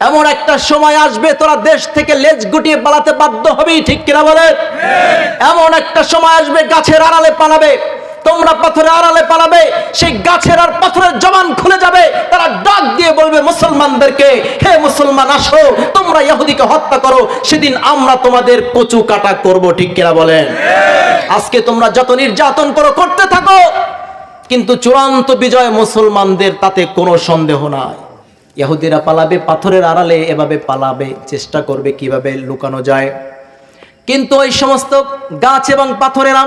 এমন একটা সময় আসবে তোরা দেশ থেকে লেজ গুটিয়ে পালাতে বাধ্য হবেই ঠিক কিনা বলে এমন একটা সময় আসবে, গাছের আড়ালে পালাবে, তোমরা পাথরের আড়ালে পালাবে, সেই গাছের আর পাথরের জবান খুলে যাবে, তারা ডাক দিয়ে বলবে মুসলমানদেরকে, হে মুসলমান, আসো, তোমরা ইহুদিকে হত্যা করো, সেদিন আমরা তোমাদের কচু কাটা করব, ঠিক কিনা বলেন? আজকে তোমরা যত নির্যাতন করো, করতে থাকো, কিন্তু চূড়ান্ত বিজয় মুসলমানদের তাতে কোনো সন্দেহ নাই। ইহুদিরা পালাবে, পাথরের আড়ালে এভাবে পালাবে, চেষ্টা করবে কীভাবে লুকানো যায়। কিন্তু ওই সমস্ত গাছ এবং পাথরেরা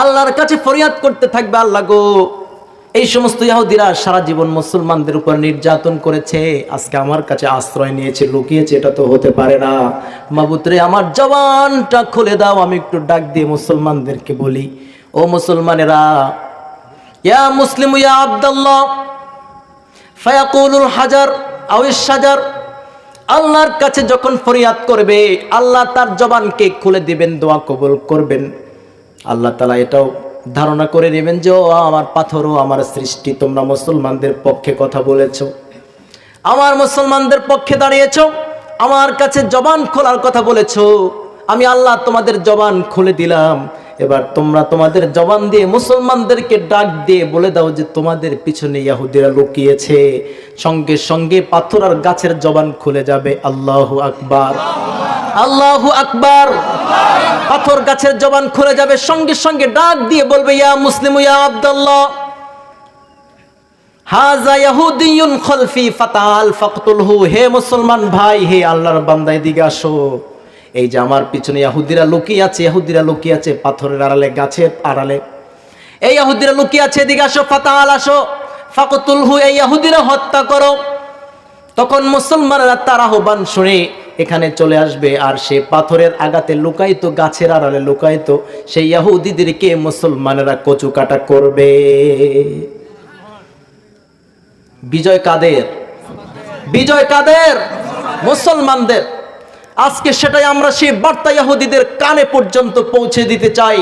আল্লাহর কাছে ফরিয়াদ করতে থাকবে, আল্লাহ গো, এই সমস্ত ইহুদিরা সারা জীবন মুসলমানদের উপর নির্যাতন করেছে, আজকে আমার কাছে আশ্রয় নিয়েছে, লুকিয়েছে, এটা তো হতে পারে না। মাবুতরে আমার জবানটা খুলে দাও, আমি একটু ডাক দিয়ে মুসলমানদেরকে বলি। ও মুসলমানেরা, ইয়া মুসলিম, ইয়া আব্দাল্লাহ ফায়াকুলুল হাজার আউিস সাজার আল্লাহর কাছে যখন ফরিয়াদ করবে, আল্লাহ তার জবানকে খুলে দিবেন, দোয়া কবুল করবেন। আল্লাহ তালা এটাও ধারণা করে নেবেন যে, ও আমার পাথর ও আমার সৃষ্টি, তোমরা মুসলমানদের পক্ষে কথা বলেছ। আমার মুসলমানদের পক্ষে দাঁড়িয়েছো, আমার কাছে জবান খোলার কথা বলেছ, আমি আল্লাহ তোমাদের জবান খুলে দিলাম। এবার তোমরা তোমাদের জবান দিয়ে মুসলমানদেরকে ডাক দিয়ে বলে দাও যে তোমাদের পিছনে ইয়াহুদিরা লুকিয়েছে। সঙ্গে সঙ্গে পাথর আর গাছের জবান খুলে যাবে। আল্লাহু আকবার। আল্লাহু আকবার। পাথর গাছের জবান খুলে যাবে। সঙ্গে সঙ্গে ডাক দিয়ে বলবে, ইয়া মুসলিম, ইয়া আব্দুল্লাহ হাজা খলফি, ফাতাল ফাকতুলহু, হে মুসলমান ভাই, হে আল্লাহর বান্দা এদিকে আসো। এই যে আমার পিছনে ইহুদিরা লুকিয়ে আছে ইহুদিরা লুকিয়ে আছে, পাথরের আড়ালে, গাছের আড়ালে। এই ইহুদিরা লুকিয়ে আছে, এদিকে আসো ফাতাল আসো। ফাকতুলহু, এই ইহুদিরা হত্যা করো। তখন মুসলমানরা তার আহ্বান শুনে এখানে চলে আসবে, আর সে পাথরের আগাতে লুকাইতো গাছের আড়ালে লুকাইতো সেই ইহুদিদেরকে মুসলমানেরা কচু কাটা করবে। বিজয় কাদের? বিজয় কাদের? মুসলমানদের। আজকে সেটাই আমরা সেই বার্তা ইহুদিদের কানে পর্যন্ত পৌঁছে দিতে চাই।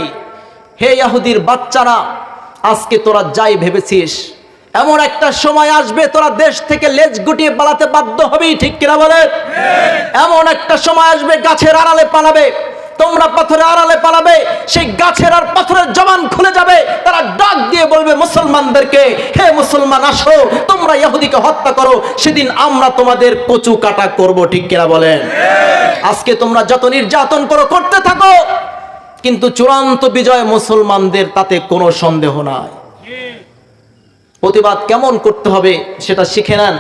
হে ইহুদির বাচ্চারা আজকে তোরা যাই ভেবেছিস? এমন একটা সময় আসবে তোরা দেশ থেকে লেজ গুটিয়ে পালাতে বাধ্য হবেই ঠিক কিনা বলে এমন একটা সময় আসবে গাছের আড়ালে পালাবে। তোমরা পাথরের আড়ালে পালাবে, সেই গাছের আর পাথরের জবান খুলে যাবে। তারা ডাক দিয়ে বলবে, মুসলমানদেরকে, হে মুসলমান, আসো, তোমরা ইহুদিকে হত্যা করো, সেদিন আমরা তোমাদের কচু কাটা করব। ঠিক কিনা বলেন? আজকে তোমরা যত নির্যাতন করো, করতে থাকো, কিন্তু চূড়ান্ত বিজয় মুসলমানদের তাতে কোনো সন্দেহ নাই। প্রতিবাদ কেমন করতে হবে সেটা শিখে নেন।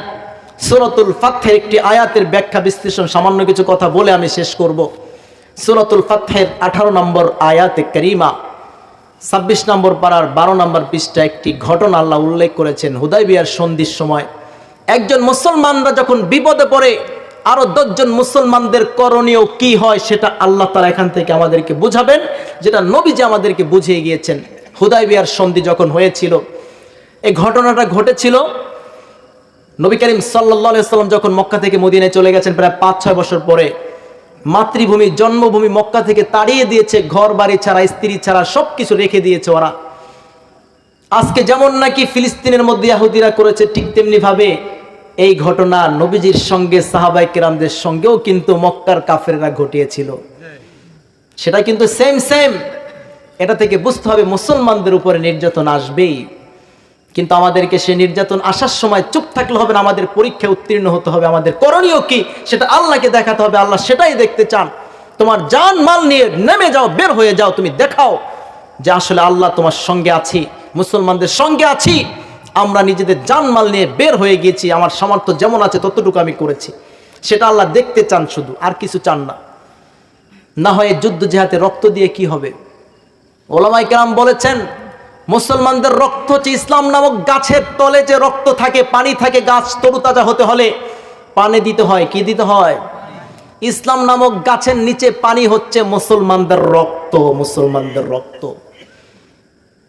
সুরতুল ফাথের একটি আয়াতের ব্যাখ্যা বিশ্লেষণ, সামান্য কিছু কথা বলে আমি শেষ করব। সুরতুল ফাথের আঠারো নম্বর আয়াতে করিমা, ছাব্বিশ নম্বর পাড়ার বারো নম্বর পৃষ্ঠা একটি ঘটনা আল্লাহ উল্লেখ করেছেন হুদাই বিয়ার সন্ধির সময়। একজন মুসলমানরা যখন বিপদে পড়ে, আরও দশজন মুসলমানদের করণীয় কি হয় সেটা আল্লাহ তারা এখান থেকে আমাদেরকে বুঝাবেন, যেটা নবীজি আমাদেরকে বুঝিয়ে গিয়েছেন। হুদাই বিয়ার সন্ধি যখন হয়েছিল, এই ঘটনাটা ঘটেছিল। নবী করিম সাল্লাহ সাল্লাম যখন মক্কা থেকে মদিনায় চলে গেছেন প্রায় পাঁচ ছয় বছর পরে মাতৃভূমি, জন্মভূমি মক্কা থেকে তাড়িয়ে দিয়েছে ঘর বাড়ি ছাড়া, স্ত্রী ছাড়া সব কিছু রেখে দিয়েছে ওরা। আজকে যেমন নাকি ফিলিস্তিনের মধ্যে ইয়াহুদিরা করেছে, ঠিক তেমনি ভাবে এই ঘটনা নবীজির সঙ্গে, সাহাবাই কেরামদের সঙ্গেও কিন্তু মক্কার কাফেররা ঘটিয়েছিল। সেটা কিন্তু সেম সেম এটা থেকে বুঝতে হবে, মুসলমানদের উপরে নির্যাতন আসবেই। কিন্তু আমাদেরকে সে নির্যাতন আসার সময় চুপ থাকলে হবে না, আমাদের পরীক্ষায় উত্তীর্ণ হতে হবে, আমাদের করণীয় কি সেটা আল্লাহকে দেখাতে হবে, আল্লাহ সেটাই দেখতে চান। তোমার জান মাল নিয়ে নেমে যাও, বের হয়ে যাও, তুমি দেখাও যে আসলে আল্লাহ তোমার সঙ্গে আছি, মুসলমানদের সঙ্গে আছি, আমরা নিজেদের জান মাল নিয়ে বের হয়ে গিয়েছি, আমার সামর্থ্য যেমন আছে ততটুকু আমি করেছি। সেটা আল্লাহ দেখতে চান শুধু, আর কিছু চান না। না হয় যুদ্ধ জেহাতে রক্ত দিয়ে কি হবে? ওলামাই কেরাম বলেছেন মুসলমানদের রক্ত হচ্ছে ইসলাম নামক গাছের তলে যে রক্ত থাকে, পানি থাকে, গাছ তরুতাজা হতে হলে পানি দিতে হয়। কি দিতে হয়? ইসলাম নামক গাছের নিচে পানি হচ্ছে মুসলমানদের রক্ত মুসলমানদের রক্ত।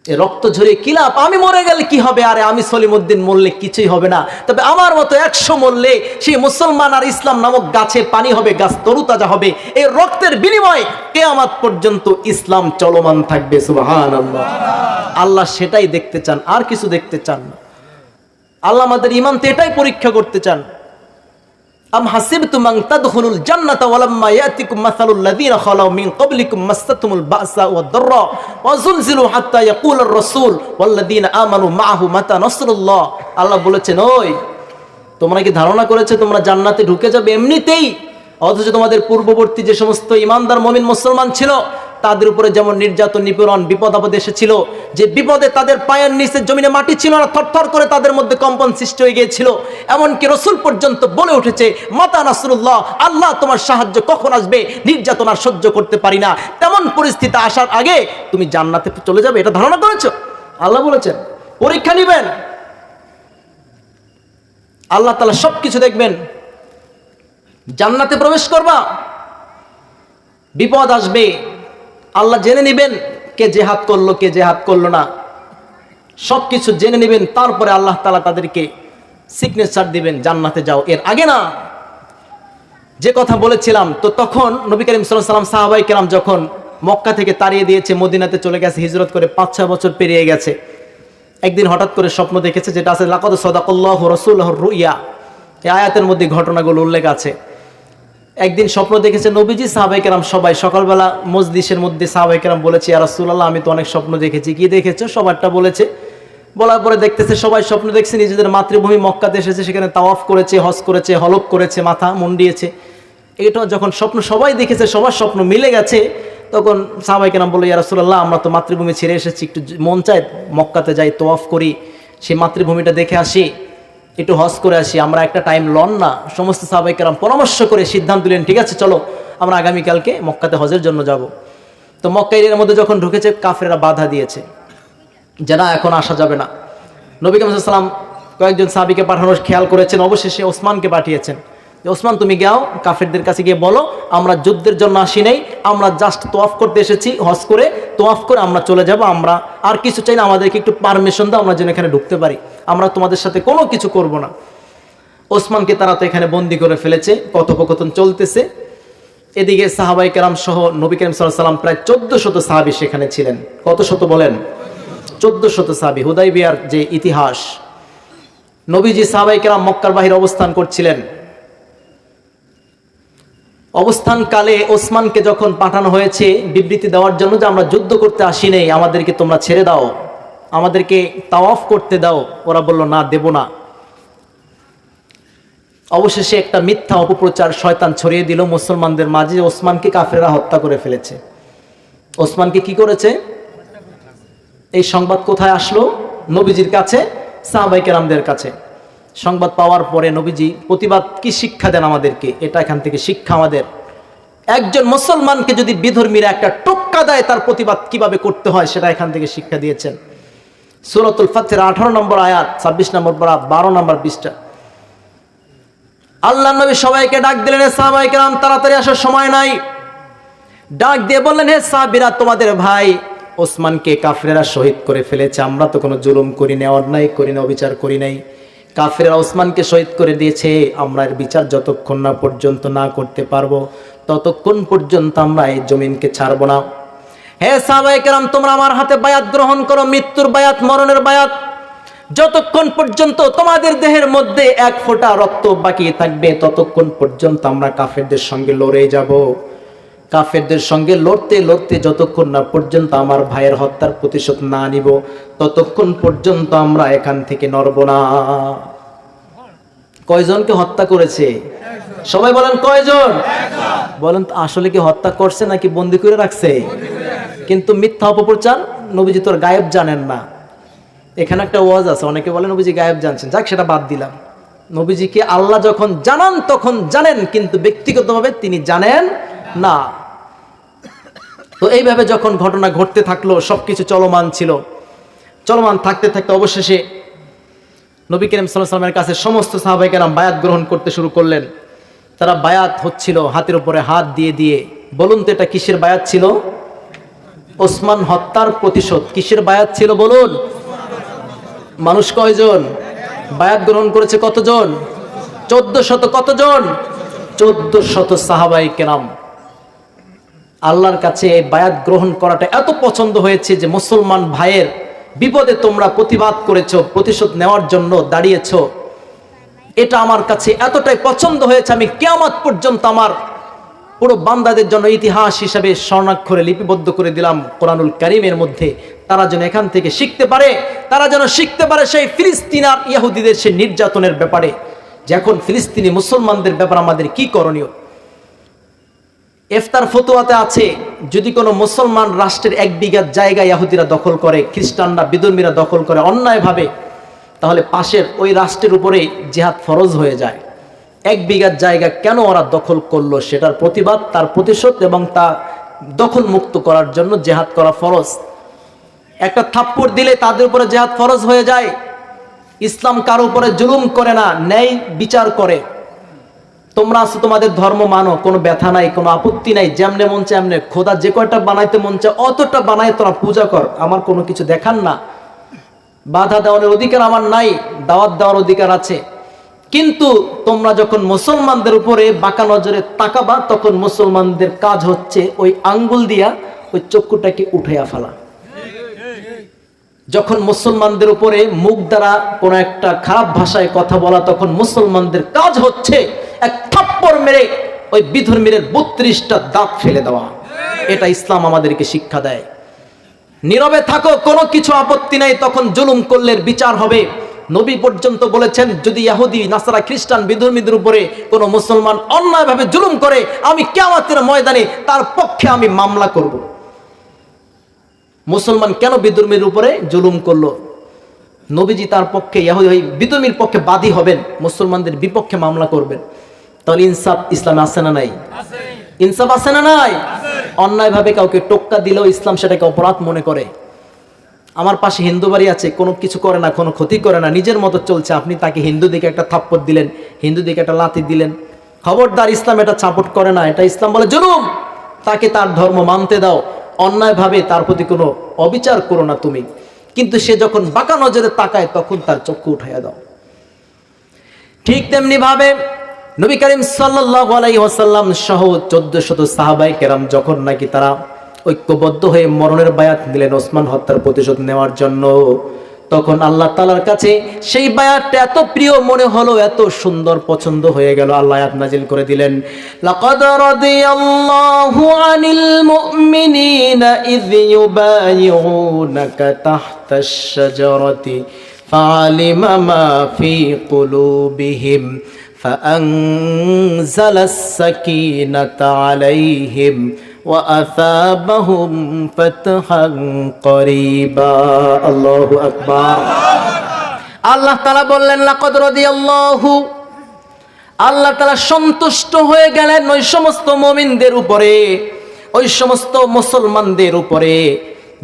রক্ত ঝরিয়ে কি লাভ? আমি মরে গেলে কি হবে? আরে আমি সলিমুদ্দিন মরলে কিছুই হবে না। তবে আমার মতো একশো মরলে সেই মুসলমান আর ইসলাম নামক গাছে পানি হবে, গাছ তরুতাজা হবে। এই রক্তের বিনিময় কেয়ামাত পর্যন্ত ইসলাম চলমান থাকবে সুবাহান আল্লাহ সেটাই দেখতে চান, আর কিছু দেখতে চান না। আল্লাহ আমাদের ইমান তো এটাই পরীক্ষা করতে চান। আম হাসিবতুম আন তাদখুলুল জান্নাতা ওয়ালাম্মা ইয়াতিকুম মাসালুল লাযীনা খালাউ বাসা ওয়াদ দাররা ওয়া যুলজিলু হাত্তা ইয়াকুলার রাসূল মাতা আল্লাহ বলেছেন, ওই, তোমরা কি ধারণা করেছে তোমরা জান্নাতে ঢুকে যাবে এমনিতেই? অথচ তোমাদের পূর্ববর্তী যে সমস্ত ইমানদার মমিন মুসলমান ছিল তাদের উপরে যেমন নির্যাতন, নিপীড়ন, বিপদ, আপদ এসেছিল, যে বিপদে তাদের পায়ের নিচে জমিনে মাটি ছিল না, থরথর করে তাদের মধ্যে কম্পন সৃষ্টি হয়ে গিয়েছিল। এমনকি রসুল পর্যন্ত বলে উঠেছে, মাতা নাসরুল্লাহ, আল্লাহ তোমার সাহায্য কখন আসবে? নির্যাতন আর সহ্য করতে পারি না। তেমন পরিস্থিতি আসার আগে তুমি জান্নাতে চলে যাবে, এটা ধারণা করেছ? আল্লাহ বলেছেন, পরীক্ষা নিবেন। আল্লাহ তালা সব কিছু দেখবেন। জান্নাতে প্রবেশ করবা। বিপদ আসবে। আল্লাহ জেনে নেবেন কে জেহাদ করল, কে জেহাদ করল না। সব কিছু জেনে নেবেন, তারপরে আল্লাহ তালা তাদেরকে সিগনেচার দিবেন, জান্নাতে যাও। এর আগে না, যে কথা বলেছিলাম, তো তখন নবী করিম সাল্লাম সাহাবাই কেরাম যখন মক্কা থেকে তাড়িয়ে দিয়েছে, মদিনাতে চলে গেছে, হিজরত করে পাঁচ ছয় বছর পেরিয়ে গেছে, একদিন হঠাৎ করে স্বপ্ন দেখেছে, যেটা আছে, লাকদ সদাকল্লাহ রসুল রুইয়া। এই আয়াতের মধ্যে ঘটনাগুলো উল্লেখ আছে। একদিন স্বপ্ন দেখেছে নবীজি সাহাবাই কেরাম সবাই। সকালবেলা মজলিসের মধ্যে সাহাবাই কেরাম বলেছে আর রসুল্লাহ আমি তো অনেক স্বপ্ন দেখেছি। কি দেখেছ? সবারটা বলেছে। বলার পরে দেখতেছে, সবাই স্বপ্ন দেখছে, নিজেদের মাতৃভূমি মক্কাতে এসেছে, সেখানে তাওয়াফ করেছে, হজ করেছে হলক করেছে, মাথা মুন্ডিয়েছে। এটা যখন স্বপ্ন সবাই দেখেছে, সবার স্বপ্ন মিলে গেছে, তখন সাহাবাই কেরাম বলল ইয়ারসুল্লাহ আমরা তো মাতৃভূমি ছেড়ে এসেছি, একটু মন চায় মক্কাতে যাই তোয়াফ করি, সেই মাতৃভূমিটা দেখে আসি। একটু হজ করে আসি, আমরা একটা টাইম লন না। সমস্ত সাহাবাই কেরাম পরামর্শ করে সিদ্ধান্ত দিলেন ঠিক আছে, চলো, আমরা আগামীকালকে মক্কাতে হজের জন্য যাব। তো মক্কা এরিয়ার মধ্যে যখন ঢুকেছে কাফেরা বাধা দিয়েছে যে, না, এখন আসা যাবে না। নবী কামসাল্লাম কয়েকজন সাবিকে পাঠানোর খেয়াল করেছেন, অবশেষে ওসমানকে পাঠিয়েছেন। ওসমান, তুমি যাও কাফেরদের কাছে গিয়ে বলো, আমরা যুদ্ধের জন্য আসি নাই, আমরা জাস্ট তোয়াফ করতে এসেছি, হজ করে তোয়াফ করে আমরা চলে যাব, আমরা আর কিছু চাই না, আমাদেরকে একটু পারমিশন দাও, আমরা যেন এখানে ঢুকতে পারি। আমরা তোমাদের সাথে কোনো কিছু করব না। ওসমানকে তারা তো এখানে বন্দি করে ফেলেছে, কথোপকথন চলতেছে। এদিকে সাহাবাই কেরাম সহ নবী করিম সাল্লাম প্রায় চোদ্দ শত সাহাবি সেখানে ছিলেন। কত শত বলেন? চোদ্দ শত সাহাবি হুদাই বিয়ার যে ইতিহাস। নবীজি সাহাবাই কেরাম মক্কার বাহির অবস্থান করছিলেন। অবস্থানকালে ওসমানকে যখন পাঠানো হয়েছে, বিবৃতি দেওয়ার জন্য যে আমরা যুদ্ধ করতে আসি নেই, আমাদেরকে তোমরা ছেড়ে দাও। আমাদেরকে তাওয়াফ করতে দাও। ওরা বলল, না, দেব না। অবশেষে একটা মিথ্যা অপপ্রচার শয়তান ছড়িয়ে দিল মুসলমানদের মাঝে। ওসমানকে কাফেরা হত্যা করে ফেলেছে। ওসমানকে কি করেছে? এই সংবাদ কোথায় আসলো? নবীজির কাছে, সাহাবাই কেরামদের কাছে। সংবাদ পাওয়ার পরে নবীজি প্রতিবাদ কি শিক্ষা দেন আমাদেরকে? এটা এখান থেকে শিক্ষা আমাদের। একজন মুসলমানকে যদি বিধর্মীরা একটা টোক্কা দেয়, তার প্রতিবাদ কীভাবে করতে হয় সেটা এখান থেকে শিক্ষা দিয়েছেন। সুরতুল ফাতের আঠারো নম্বর আয়াত, ছাব্বিশ নম্বর পড়া, বারো নম্বর বিশটা আল্লাহ নবী সবাইকে ডাক দিলেন, হে সাহাবাই কেরাম, তাড়াতাড়ি আসার সময় নাই। ডাক দিয়ে বললেন, হে সাহাবিরা, তোমাদের ভাই ওসমানকে কাফরেরা শহীদ করে ফেলেছে। আমরা তো কোনো জুলুম করি না অন্যায় করি না অবিচার করি নাই। কাফেরা ওসমানকে শহীদ করে দিয়েছে। আমরা এর বিচার যতক্ষণ না পর্যন্ত না করতে পারব, ততক্ষণ পর্যন্ত আমরা এই জমিনকে ছাড়বো না। হে সাহাবাই কেরাম, তোমরা আমার হাতে বায়াত গ্রহণ করো, মৃত্যুর বায়াত, মরণের বায়াত। যতক্ষণ পর্যন্ত তোমাদের দেহের মধ্যে এক ফোঁটা রক্ত বাকি থাকবে, ততক্ষণ পর্যন্ত আমরা কাফেরদের সঙ্গে লড়ে যাব। কাফেরদের সঙ্গে লড়তে লড়তে যতক্ষণ না পর্যন্ত আমার ভাইয়ের হত্যার প্রতিশোধ না নিব, ততক্ষণ পর্যন্ত আমরা এখান থেকে নড়ব না। কয়জনকে হত্যা করেছে? সবাই বলেন কয়জন? বলেন আসলে কি হত্যা করছে নাকি বন্দি করে রাখছে? কিন্তু মিথ্যা অপপ্রচার নবীজি তোর গায়েব জানেন না। এখানে একটা ওয়াজ আছে, অনেকে বলে নবীজি গায়েব জানছেন। যাক, সেটা বাদ দিলাম। নবীজিকে আল্লাহ যখন জানান তখন জানেন, কিন্তু ব্যক্তিগতভাবে তিনি জানেন না। তো এইভাবে যখন ঘটনা ঘটতে থাকল সব কিছু চলমান ছিল। চলমান থাকতে থাকতে অবশেষে নবী করিম সাল্লামের কাছে সমস্ত সাহাবাইকেরাম বায়াত গ্রহণ করতে শুরু করলেন। তারা বায়াত হচ্ছিল হাতের উপরে হাত দিয়ে দিয়ে। বলুন তো এটা কিসের বায়াত ছিল? ওসমান হত্যার প্রতিশোধ। কিসের বায়াত ছিল বলুন? মানুষ কয়জন? বায়াত গ্রহণ করেছে কতজন? চোদ্দ শত কতজন? চোদ্দ শত সাহাবাই কেরাম। আল্লাহর কাছে এই বায়াত গ্রহণ করাটা এত পছন্দ হয়েছে যে মুসলমান ভাইয়ের বিপদে তোমরা প্রতিবাদ করেছ, প্রতিশোধ নেওয়ার জন্য দাঁড়িয়েছ। এটা আমার কাছে এতটাই পছন্দ হয়েছে, আমি কেয়ামত পর্যন্ত আমার পুরো বান্দাদের জন্য ইতিহাস হিসাবে স্বর্ণাক্ষরে লিপিবদ্ধ করে দিলাম কোরআনুল করিমের মধ্যে। তারা যেন এখান থেকে শিখতে পারে, তারা যেন শিখতে পারে সেই ফিলিস্তিন আর ইয়াহুদিদের সেই নির্যাতনের ব্যাপারে। যে এখন ফিলিস্তিনি মুসলমানদের ব্যাপার আমাদের কি করণীয়? এফতার ফতুয়াতে আছে, যদি কোনো মুসলমান রাষ্ট্রের এক বিঘা জায়গা ইয়াহুদিরা দখল করে, খ্রিস্টানরা বিদর্মীরা দখল করে অন্যায়ভাবে, তাহলে পাশের ওই রাষ্ট্রের উপরে জেহাদ ফরজ হয়ে যায়। এক বিঘার জায়গা কেন ওরা দখল করল সেটার প্রতিবাদ, তার প্রতিশোধ এবং তা দখল মুক্ত করার জন্য জেহাদ করা ফরজ। একটা থাপ্পড় দিলে তাদের উপরে জেহাদ ফরজ হয়ে যায়। ইসলাম কারও উপরে জুলুম করে না, ন্যায় বিচার করে। তোমরা আছো, তোমাদের ধর্ম মানো, কোনো ব্যথা নাই, কোনো আপত্তি নাই, যেমনে মন চায় এমনে। খোদা যে কয়টা বানাইতে মন চায়, অতটা বানায় তোরা পূজা কর। আমার কোনো কিছু দেখান না। বাধা দেওয়ার অধিকার আমার নাই, দাওয়াত দেওয়ার অধিকার আছে। কিন্তু তোমরা যখন মুসলমানদের উপরে বাঁকা নজরে তাকাবা, তখন মুসলমানদের কাজ হচ্ছে ওই আঙ্গুল দিয়া ওই চক্ষুটাকে উঠাইয়া ফেলা। যখন মুসলমানদের উপরে মুখ দ্বারা কোনো একটা খারাপ ভাষায় কথা বলা, তখন মুসলমানদের কাজ হচ্ছে মেরে ওই বিধর্মীরের বত্রিশটা দাঁত ফেলে দেওয়া। এটা ইসলাম আমাদেরকে শিক্ষা দেয়। নীরবে থাকো, কোনো কিছু আপত্তি নাই, তখন জুলুম করলে বিচার হবে। নবী পর্যন্ত বলেছেন, যদি ইয়াহুদি নাসারা, খ্রিস্টান, বিধর্মীদের উপরে কোনো মুসলমান অন্যায়ভাবে জুলুম করে, আমি কেমাতের ময়দানে তার পক্ষে আমি মামলা করব। মুসলমান কেন বিধর্মীর উপরে জুলুম করল? নবীজি তার পক্ষে ইয়াহুদি বিধর্মীর পক্ষে বাদী হবেন, মুসলমানদের বিপক্ষে মামলা করবেন। তাহলে ইনসাফ ইসলামে আছে না নাই? ইনসাফ আছে না নাই? অন্যায়ভাবে কাউকে টোক্কা দিলেও ইসলাম সেটাকে অপরাধ মনে করে। আমার পাশে হিন্দু বাড়ি আছে, কোনো কিছু করে না, কোনো ক্ষতি করে না, নিজের মতো চলছে। আপনি তাকে হিন্দু দিকে একটা থাপ্পড় দিলেন, হিন্দু দিকে একটা লাথি দিলেন। খবরদার ইসলাম এটা সাপোর্ট করে না, এটা ইসলাম বলে, জুলুম! তাকে তার ধর্ম মানতে দাও। অন্যায়ভাবে তার প্রতি কোনো অবিচার করো না তুমি। কিন্তু সে যখন বাঁকা নজরে তাকায়, তখন তার চক্ষু উঠাইয়া দাও। ঠিক তেমনি ভাবে নবী করিম সাল্লাল্লাহু আলাইহি ওয়াসাল্লাম সহ 1400 সাহাবায়ে কেরাম যখন নাকি তারা ঐক্যবদ্ধ হয়ে মরণের বায়াত নিলেন ওসমান হত্যার প্রতিশোধ নেওয়ার জন্য, তখন আল্লাহ তালার কাছে সেই বায়াতটা এত প্রিয় মনে হলো, এত সুন্দর পছন্দ হয়ে গেল। আল্লাহ আয়াত নাজিল করে দিলেন, লাকাদ রাদিয়াল্লাহু আনিল মুমিনিনা ইয ইউবায়ুনকা তাহতাশ শাজারাতি মা ফি কুলুবিহিম। فأنزل السكينة عليهم وأثابهم فتحا قريبا الله أكبر আল্লাহ তালা বললেন লাকদ রাদিয়াল্লাহু আল্লাহ তালা সন্তুষ্ট হয়ে গেলেন ওই সমস্ত মমিনদের উপরে ওই সমস্ত মুসলমানদের উপরে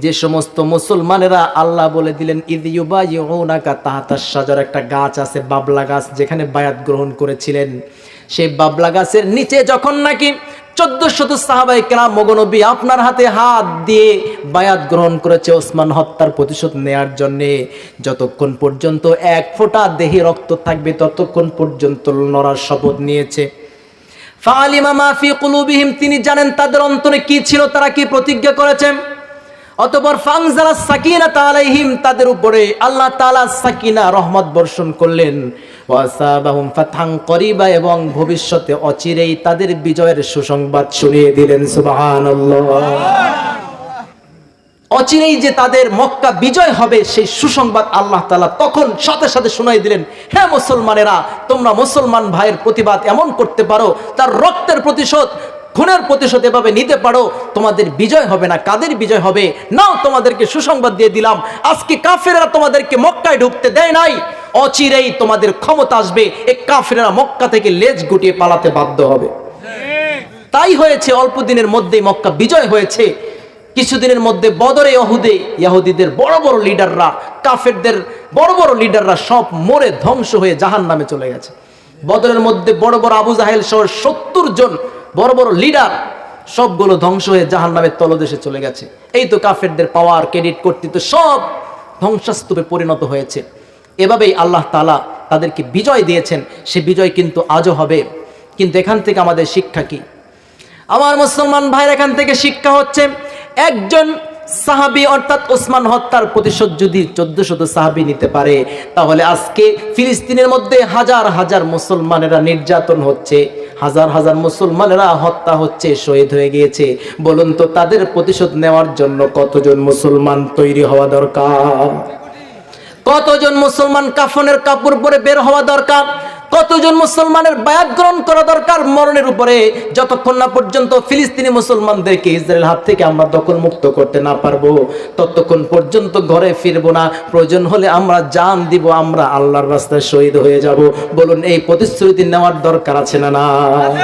যে সমস্ত মুসলমানেরা আল্লাহ বলে দিলেন ইদিউবা ইউনাকা তাহাতার সাজার একটা গাছ আছে, বাবলা গাছ, যেখানে বায়াত গ্রহণ করেছিলেন। সেই বাবলা গাছের নিচে যখন নাকি চোদ্দ শত সাহাবাই কেরাম মগনবী আপনার হাতে হাত দিয়ে বায়াত গ্রহণ করেছে, ওসমান হত্যার প্রতিশোধ নেয়ার জন্যে, যতক্ষণ পর্যন্ত এক ফোঁটা দেহে রক্ত থাকবে, ততক্ষণ পর্যন্ত নড়ার শপথ নিয়েছে। ফালিমা মাফি কুলুবিহিম, তিনি জানেন তাদের অন্তরে কি ছিল, তারা কি প্রতিজ্ঞা করেছেন? অতপর ফাংজালা সাকিনা তালাইহিম তাদের উপরে আল্লাহ তাআলা সাকিনা, রহমত বর্ষণ করলেন। এবং ভবিষ্যতে অচিরেই তাদের বিজয়ের সুসংবাদ শুনিয়ে দিলেন। সুবহানাল্লাহ। অচিরেই যে তাদের মক্কা বিজয় হবে, সেই সুসংবাদ আল্লাহ তালা তখন সাথে সাথে শোনাই দিলেন। হ্যাঁ মুসলমানেরা, তোমরা মুসলমান ভাইয়ের প্রতিবাদ এমন করতে পারো, তার রক্তের প্রতিশোধ খুনের প্রতিশোধ এভাবে নিতে পারো, তোমাদের বিজয় হবে না। কাদের বিজয় হবে? নাও তোমাদেরকে সুসংবাদ দিয়ে দিলাম। আজকে কাফেরা তোমাদেরকে মক্কায় ঢুকতে দেয় নাই। অচিরেই তোমাদের ক্ষমতা আসবে। এই কাফেরা মক্কা থেকে লেজ গুটিয়ে পালাতে বাধ্য হবে। তাই হয়েছে, অল্প দিনের মধ্যেই মক্কা বিজয় হয়েছে। কিছুদিনের মধ্যে বদরে অহুদে ইয়াহুদিদের বড় বড় লিডাররা, কাফেরদের বড় বড় লিডাররা সব মরে ধ্বংস হয়ে জাহান নামে চলে গেছে। বদরের মধ্যে বড় বড় আবু জাহেল সহ সত্তর জন বড় বড় লিডার সবগুলো ধ্বংস হয়ে জাহান নামের তলদেশে চলে গেছে। এই তো কাফেরদের পাওয়ার ক্রেডিট কর্তৃত্ব সব ধ্বংসাস্তূপে পরিণত হয়েছে। এভাবেই আল্লাহ তালা তাদেরকে বিজয় দিয়েছেন। সে বিজয় কিন্তু আজও হবে। কিন্তু এখান থেকে আমাদের শিক্ষা কি? আমার মুসলমান ভাইয়ের এখান থেকে শিক্ষা হচ্ছে, একজন সাহাবি অর্থাৎ ওসমান হত্যার প্রতিশোধ যদি চোদ্দ শত সাহাবি নিতে পারে, তাহলে আজকে ফিলিস্তিনের মধ্যে হাজার হাজার মুসলমানেরা নির্যাতন হচ্ছে, হাজার হাজার মুসলমানেরা হত্যা হচ্ছে, শহীদ হয়ে গিয়েছে। বলুন তো, তাদের প্রতিশোধ নেওয়ার জন্য কতজন মুসলমান তৈরি হওয়া দরকার? কতজন মুসলমান কাফনের কাপড় পরে বের হওয়া দরকার? কতজন মুসলমানের বায়াত গ্রহণ করা দরকার মরণের উপরে? যতক্ষণ না পর্যন্ত ফিলিস্তিনি মুসলমানদেরকে ইসরায়েল হাত থেকে আমরা দখল মুক্ত করতে না পারব, ততক্ষণ পর্যন্ত ঘরে ফিরবো না। প্রয়োজন হলে আমরা জান দিব, আমরা আল্লাহর রাস্তায় শহীদ হয়ে যাব। বলুন, এই প্রতিশ্রুতি নেওয়ার দরকার আছে না না